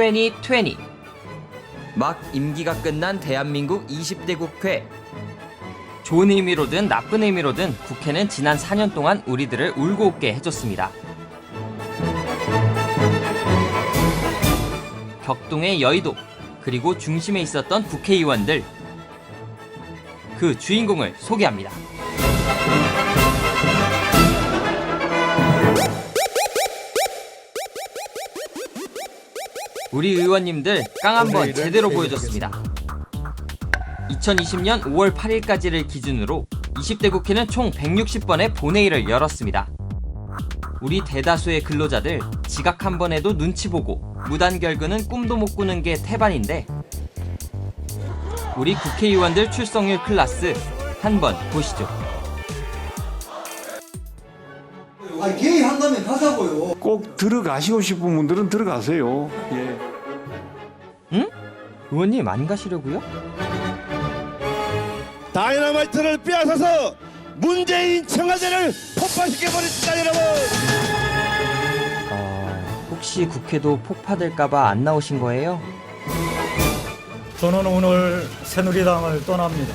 2020. 막 임기가 끝난 대한민국 20대 국회. 좋은 의미로든 나쁜 의미로든 국회는 지난 4년 동안 우리들을 울고 웃게 해줬습니다. 격동의 여의도, 그리고 중심에 있었던 국회의원들. 그 주인공을 소개합니다. 우리 의원님들 깡 한번 제대로 보여줬습니다. 2020년 5월 8일까지를 기준으로 20대 국회는 총 160번의 본회의를 열었습니다. 우리 대다수의 근로자들 지각 한 번 해도 눈치 보고 무단 결근은 꿈도 못 꾸는 게 태반인데 우리 국회의원들 출석률 클라스 한 번 보시죠. 아 게이 한다면 하자고요. 꼭 들어가시고 싶은 분들은 들어가세요. 예. 의원님 안 가시려고요? 다이너마이트를 빼앗아서 문재인 청와대를 폭파시켜버렸습니다 여러분 어, 혹시 국회도 폭파될까봐 안 나오신 거예요? 저는 오늘 새누리당을 떠납니다.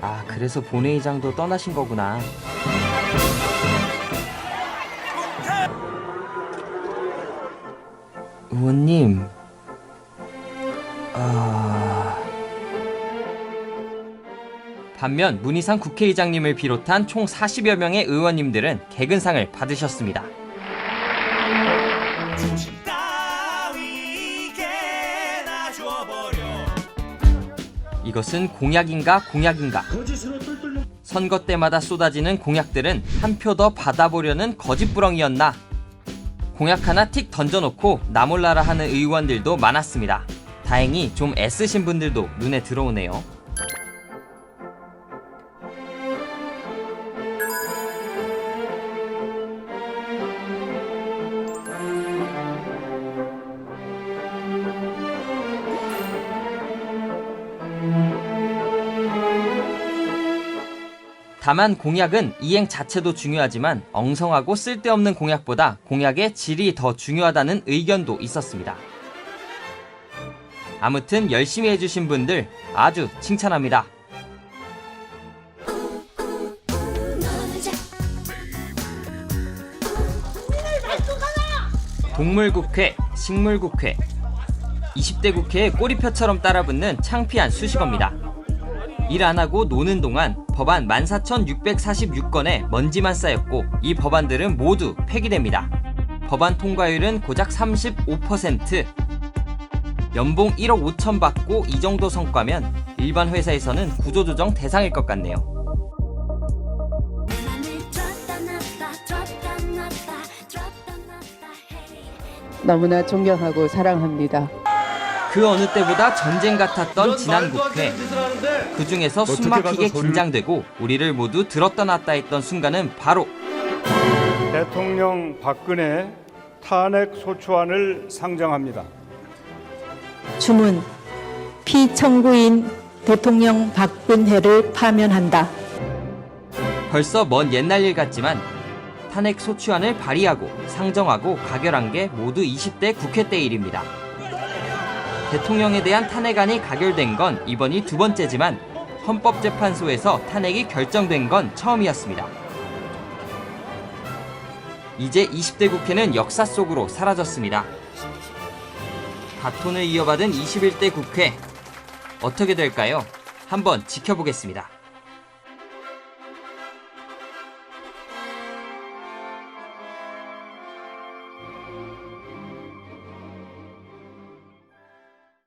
아, 그래서 본회의장도 떠나신 거구나. 의원님, 아... 반면 문희상 국회의장님을 비롯한 총 40여 명의 의원님들은 개근상을 받으셨습니다. 이것은 공약인가 공약인가? 선거 때마다 쏟아지는 공약들은 한 표 더 받아보려는 거짓부렁이었나? 공약 하나 틱 던져놓고 나 몰라라 하는 의원들도 많았습니다 다행히 좀 애쓰신 분들도 눈에 들어오네요 다만 공약은 이행 자체도 중요하지만 엉성하고 쓸데없는 공약보다 공약의 질이 더 중요하다는 의견도 있었습니다. 아무튼 열심히 해주신 분들 아주 칭찬합니다. 동물국회, 식물국회, 20대 국회에 꼬리표처럼 따라붙는 창피한 수식어입니다. 일 안 하고 노는 동안 법안 14,646건에 먼지만 쌓였고 이 법안들은 모두 폐기됩니다. 법안 통과율은 고작 35%. 연봉 1억 5천 받고 이 정도 성과면 일반 회사에서는 구조조정 대상일 것 같네요. 너무나 존경하고 사랑합니다. 그 어느 때보다 전쟁 같았던 지난 국회. 그 중에서 숨막히게 긴장되고 우리를 모두 들었다 놨다 했던 순간은 바로 대통령 박근혜 탄핵 소추안을 상정합니다. 주문 피청구인 대통령 박근혜를 파면한다. 벌써 먼 옛날 일 같지만 탄핵 소추안을 발의하고 상정하고 가결한 게 모두 20대 국회 때 일입니다. 대통령에 대한 탄핵안이 가결된 건 이번이 두 번째지만 헌법재판소에서 탄핵이 결정된 건 처음이었습니다. 이제 20대 국회는 역사 속으로 사라졌습니다. 바톤을 이어받은 21대 국회 어떻게 될까요? 한번 지켜보겠습니다.